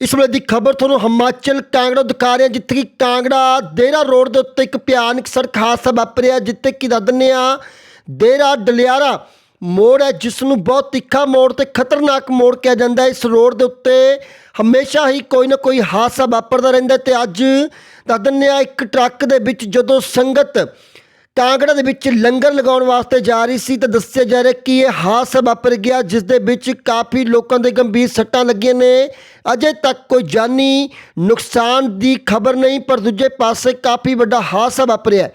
ਇਸ ਵੇਲੇ ਦੀ ਖਬਰ ਤੁਹਾਨੂੰ ਹਿਮਾਚਲ ਕਾਂਗੜਾ ਦਿਖਾ ਰਿਹਾ ਜਿੱਥੇ ਕਿ ਕਾਂਗੜਾ ਦੇਰਾ ਰੋਡ ਦੇ ਉੱਤੇ ਇੱਕ ਭਿਆਨਕ ਸੜਕ ਹਾਦਸਾ ਵਾਪਰਿਆ, ਜਿੱਥੇ ਕਿ ਦੱਸ ਦਿੰਦੇ ਹਾਂ ਦੇਰਾ ਡਲਿਆਰਾ ਮੋੜ ਹੈ, ਜਿਸ ਨੂੰ ਬਹੁਤ ਤਿੱਖਾ ਮੋੜ ਤੇ ਖਤਰਨਾਕ ਮੋੜ ਕਿਹਾ ਜਾਂਦਾ ਹੈ। ਇਸ ਰੋਡ ਦੇ ਉੱਤੇ ਹਮੇਸ਼ਾ ਹੀ ਕੋਈ ਨਾ ਕੋਈ ਹਾਦਸਾ ਵਾਪਰਦਾ ਰਹਿੰਦਾ ਹੈ ਤੇ ਅੱਜ ਦੱਸ ਦਿੰਦੇ ਹਾਂ, ਇੱਕ ਟਰੱਕ ਦੇ ਵਿੱਚ ਜਦੋਂ ਸੰਗਤ ਕਾਂਗੜਾ ਦੇ ਵਿੱਚ ਲੰਗਰ ਲਗਾਉਣ ਵਾਸਤੇ ਜਾ ਰਹੀ ਸੀ ਤਾਂ ਦੱਸਿਆ ਜਾ ਰਿਹਾ ਕਿ ਇਹ ਹਾਦਸਾ ਵਾਪਰ ਗਿਆ, ਜਿਸ ਦੇ ਵਿੱਚ ਕਾਫੀ ਲੋਕਾਂ ਦੇ ਗੰਭੀਰ ਸੱਟਾਂ ਲੱਗੀਆਂ ਨੇ। ਅਜੇ ਤੱਕ ਕੋਈ ਜਾਨੀ ਨੁਕਸਾਨ ਦੀ ਖਬਰ ਨਹੀਂ, ਪਰ ਦੂਜੇ ਪਾਸੇ ਕਾਫੀ ਵੱਡਾ ਹਾਦਸਾ ਵਾਪਰਿਆ।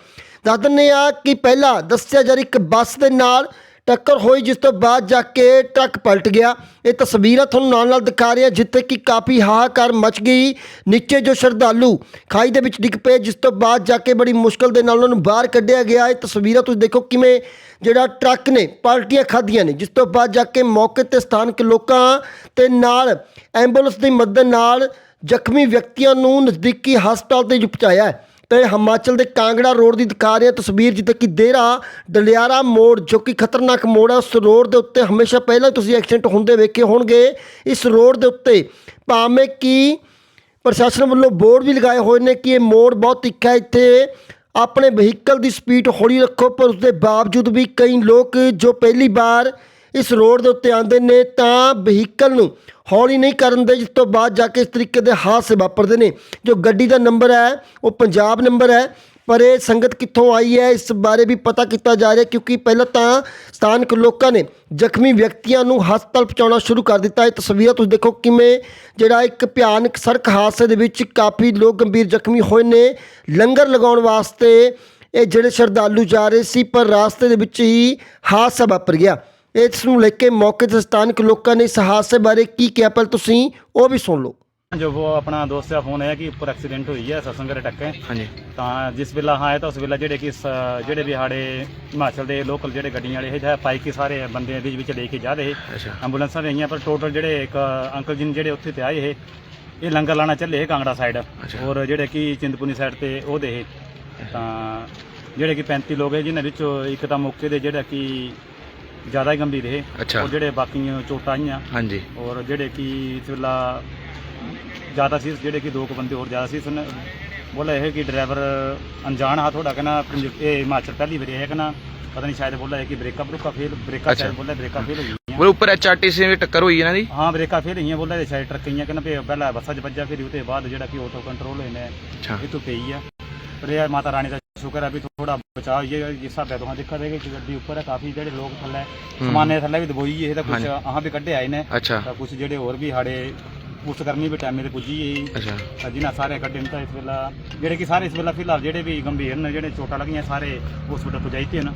ਦੱਸ ਦਿੰਦੇ ਆ ਕਿ ਪਹਿਲਾਂ ਦੱਸਿਆ ਜਾ ਰਿਹਾ ਇੱਕ ਬੱਸ ਦੇ ਨਾਲ ਟੱਕਰ ਹੋਈ, ਜਿਸ ਤੋਂ ਬਾਅਦ ਜਾ ਕੇ ਟਰੱਕ ਪਲਟ ਗਿਆ। ਇਹ ਤਸਵੀਰਾਂ ਤੁਹਾਨੂੰ ਨਾਲ ਨਾਲ ਦਿਖਾ ਰਿਹਾ, ਜਿੱਥੇ ਕਿ ਕਾਫੀ ਹਾਹਾਕਾਰ ਮਚ ਗਈ ਨੀਚੇ ਜੋ ਸ਼ਰਧਾਲੂ ਖਾਈ ਦੇ ਵਿੱਚ ਡਿੱਗ ਪਏ, ਜਿਸ ਤੋਂ ਬਾਅਦ ਜਾ ਕੇ ਬੜੀ ਮੁਸ਼ਕਲ ਦੇ ਨਾਲ ਉਹਨਾਂ ਨੂੰ ਬਾਹਰ ਕੱਢਿਆ ਗਿਆ। ਇਹ ਤਸਵੀਰਾਂ ਤੁਸੀਂ ਦੇਖੋ ਕਿਵੇਂ ਜਿਹੜਾ ਟਰੱਕ ਨੇ, ਪਲਟੀਆਂ ਖਾਧੀਆਂ ਨੇ। ਜਿਸ ਤੋਂ ਬਾਅਦ ਜਾ ਕੇ ਮੌਕੇ ਤੇ ਸਥਾਨਕ ਲੋਕਾਂ ਤੇ ਨਾਲ ਐਂਬੂਲੈਂਸ ਦੀ ਮਦਦ ਨਾਲ ਜ਼ਖਮੀ ਵਿਅਕਤੀਆਂ ਨੂੰ ਨਜ਼ਦੀਕੀ ਹਸਪਤਾਲ ਤੇ ਪਹੁੰਚਾਇਆ ਹੈ ਤੇ ਹਿਮਾਚਲ ਦੇ ਕਾਂਗੜਾ ਰੋਡ ਦੀ ਦਿਖਾ ਰਿਹਾ ਤਸਵੀਰ ਜਿੱਥੇ ਕਿ ਦੇਰਾ ਡਲਿਆਰਾ ਮੋੜ, ਜੋ ਕਿ ਖਤਰਨਾਕ ਮੋੜ ਹੈ, ਉਸ ਰੋਡ ਦੇ ਉੱਤੇ ਹਮੇਸ਼ਾ ਪਹਿਲਾਂ ਤੁਸੀਂ ਐਕਸੀਡੈਂਟ ਹੁੰਦੇ ਵੇਖੇ ਹੋਣਗੇ। ਇਸ ਰੋਡ ਦੇ ਉੱਤੇ ਭਾਵੇਂ ਕਿ ਪ੍ਰਸ਼ਾਸਨ ਵੱਲੋਂ ਬੋਰਡ ਵੀ ਲਗਾਏ ਹੋਏ ਨੇ ਕਿ ਇਹ ਮੋੜ ਬਹੁਤ ਤਿੱਖਾ ਹੈ, ਇੱਥੇ ਆਪਣੇ ਵਹੀਕਲ ਦੀ ਸਪੀਡ ਹੌਲੀ ਰੱਖੋ, ਪਰ ਉਸ ਦੇ ਬਾਵਜੂਦ ਵੀ ਕਈ ਲੋਕ ਜੋ ਪਹਿਲੀ ਵਾਰ ਇਸ ਰੋਡ ਦੇ ਉੱਤੇ ਆਉਂਦੇ ਨੇ, ਤਾਂ ਵਹੀਕਲ ਨੂੰ ਹੌਲੀ ਨਹੀਂ ਕਰਨ ਦੇ, ਜਿਸ ਤੋਂ ਬਾਅਦ ਜਾ ਕੇ ਇਸ ਤਰੀਕੇ ਦੇ ਹਾਦਸੇ ਵਾਪਰਦੇ ਨੇ। ਜੋ ਗੱਡੀ ਦਾ ਨੰਬਰ ਹੈ, ਉਹ ਪੰਜਾਬ ਨੰਬਰ ਹੈ, ਪਰ ਇਹ ਸੰਗਤ ਕਿੱਥੋਂ ਆਈ ਹੈ, ਇਸ ਬਾਰੇ ਵੀ ਪਤਾ ਕੀਤਾ ਜਾ ਰਿਹਾ, ਕਿਉਂਕਿ ਪਹਿਲਾਂ ਤਾਂ ਸਥਾਨਕ ਲੋਕਾਂ ਨੇ ਜ਼ਖਮੀ ਵਿਅਕਤੀਆਂ ਨੂੰ ਹਸਪਤਾਲ ਪਹੁੰਚਾਉਣਾ ਸ਼ੁਰੂ ਕਰ ਦਿੱਤਾ। ਇਹ ਤਸਵੀਰਾਂ ਤੁਸੀਂ ਦੇਖੋ ਕਿਵੇਂ ਜਿਹੜਾ ਇੱਕ ਭਿਆਨਕ ਸੜਕ ਹਾਦਸੇ ਦੇ ਵਿੱਚ ਕਾਫੀ ਲੋਕ ਗੰਭੀਰ ਜ਼ਖਮੀ ਹੋਏ ਨੇ। ਲੰਗਰ ਲਗਾਉਣ ਵਾਸਤੇ ਇਹ ਜਿਹੜੇ ਸ਼ਰਧਾਲੂ ਜਾ ਰਹੇ ਸੀ, ਪਰ ਰਾਸਤੇ ਦੇ ਵਿੱਚ ਹੀ ਹਾਦਸਾ ਵਾਪਰ ਗਿਆ। ਇਸ ਨੂੰ ਲੈ ਕੇ ਮੌਕੇ ਤੇ ਸਥਾਨਕ ਲੋਕਾਂ ਨੇ ਇਸ ਹਾਦਸੇ ਬਾਰੇ ਕੀ ਕਿਹਾ ਪਹਿਲਾਂ ਤੁਸੀਂ ਉਹ ਵੀ ਸੁਣ ਲਓ जो वो अपना दोस्त का फोन है कि ਉੱਪਰ ਐਕਸੀਡੈਂਟ ਹੋਈ ਹੈ ਸਤਸੰਗ ਦੇ ਟੱਕੇ ਹਾਂਜੀ ਤਾਂ ਜਿਸ ਵੇਲੇ ਹਾਂ ਆਏ ਤਾਂ ਉਸ ਵੇਲੇ ਜਿਹੜੇ ਕਿ ਸ- ਜਿਹੜੇ ਵੀ ਸਾਡੇ ਹਿਮਾਚਲ ਦੇ ਲੋਕਲ ਜਿਹੜੇ ਗੱਡੀਆਂ ਵਾਲੇ ਇਹ ਪਾਈਕ ਹੀ ਸਾਰੇ ਬੰਦੇ ਵਿੱਚ ਵਿੱਚ ਲੈ ਕੇ ਜਾ ਰਹੇ ਅੱਛਾ ਐਂਬੂਲੈਂਸਾਂ ਰਹੀਆਂ ਪਰ ਟੋਟਲ ਜਿਹੜੇ ਇੱਕ ਅੰਕਲ ਜੀ ਨੇ ਜਿਹੜੇ ਉੱਥੇ ਤੇ ਆਏ ਇਹ ਇਹ ਲੰਗਰ ਲਾਣਾ ਚੱਲੇ ਇਹ ਕਾਂਗੜਾ ਸਾਈਡ ਅੱਛਾ। ਔਰ ਜਿਹੜੇ ਕਿ ਚਿੰਤਪੁਰਨੀ ਸਾਈਡ ਤੇ ਉਹ ਦੇ ਇਹ। ਤਾਂ ਜਿਹੜੇ ਕਿ 35 ਲੋਕ ਹੈ ਜਿਨ੍ਹਾਂ ਵਿੱਚੋਂ ਇੱਕ ਤਾਂ ਮੌਕੇ ਦੇ ਜਿਹੜਾ ਕਿ ਜ਼ਿਆਦਾ ਹੀ ਗੰਭੀਰ ਹੈ ਅੱਛਾ। ਔਰ ਜਿਹੜੇ ਬਾਕੀ ਚੋਟਾਂ ਆਈਆਂ। ਹਾਂਜੀ। ਔਰ ਜਿਹੜੇ ਕਿ ਇਸ ਵੇਲਾ ਜ਼ਿਆਦਾ ਸੀ ਜਿਹੜੇ ਕਿ ਦੋ ਕੁ ਬੰਦੇ ਹੋਰ ਜ਼ਿਆਦਾ ਸੀ ਸੁਣ ਬੋਲਾ ਇਹ ਕਿ ਡਰਾਈਵਰ ਅਣਜਾਣ ਆ ਥੋੜਾ ਕਹਿੰਦਾ ਪੰਜ- ਇਹ ਹਿਮਾਚਲ ਪਹਿਲੀ ਵਾਰੀ ਹੈ ਕਹਿੰਦਾ। ਪਤਾ ਨਹੀਂ ਸ਼ਾਇਦ ਬੋਲਾ ਹੈ ਕਿ ਬ੍ਰੇਕਾਂ ਬਰੂਕਾ ਫੇਲ ਬ੍ਰੇਕਾਂ ਅੱਛਾ। ਸ਼ਾਇਦ ਬੋਲਾ ਬ੍ਰੇਕਾਂ ਫੇਲ ਹੋ ਗਈਆਂ ਉਹ ਉੱਪਰ ਐਚਆਰਟੀਸੀ ਵਿੱਚ ਟੱਕਰ ਹੋਈ ਇਹਨਾਂ ਦੀ? ਹਾਂ ਬ੍ਰੇਕਾਂ ਫੇਲ ਹੋਈਆਂ ਬੋਲਾ ਸ਼ਾਇਦ ਟਰੱਕੀਆਂ ਕਹਿੰਦਾ ਵੀ ਪਹਿਲਾਂ ਬੱਸਾਂ 'ਚ ਵੱਜਾ ਫਿਰ ਉਹਦੇ ਬਾਅਦ ਜਿਹੜਾ ਕਿ ਆਟੋ ਕੰਟਰੋਲ ਹੋਏ ਨੇ ਅੱਛਾ। ਇਹ ਤੋਂ ਪਈ ਆ। ਪਰ ਇਹ ਮਾਤਾ ਰਾਣੀ ਦਾ ਸ਼ੁਕਰ ਹੈ ਵੀ ਥੋੜਾ ਬਚਾਅ ਹੋਈ ਹੈ ਜਿਸ ਹਿਸਾਬ ਤੋਂ ਦੇਖਾ ਦੇਗਾ ਕਿ ਗੱਡੀ ਉੱਪਰ ਹੈ ਕਾਫੀ ਜਿਹੜੇ ਲੋਕ ਥੱਲੇ ਸਮਾਨੇ ਥੱਲੇ ਵੀ ਦਬੋਈ ਇਹ ਤਾਂ ਕੁਝ। ਆਹਾਂ ਵੀ ਕੱਢੇ ਆਏ ਨੇ। ਅੱਛਾ। ਤਾਂ ਕੁਝ ਜਿਹੜੇ ਹੋਰ ਵੀ ਸਾਡੇ ਉਸ ਕਰਨੀ ਵੀ ਟਾਈਮੇ ਤੇ ਪੁੱਜੀ ਹੈ ਅੱਛਾ। ਜਿਨ੍ਹਾਂ ਸਾਰੇ ਕੱਢੇ ਨੇ ਤਾਂ ਇਸ ਵੇਲਾ ਜਿਹੜੇ ਕਿ ਸਾਰੇ ਇਸ ਵੇਲਾ ਫਿਲਹਾਲ ਜਿਹੜੇ ਵੀ ਗੰਭੀਰ ਨੇ ਜਿਹੜੇ ਚੋਟਾਂ ਲੱਗੀਆਂ ਸਾਰੇ ਹਸਪੀਟਲ ਪਹੁੰਚਾਈ ਤੇ ਨਾ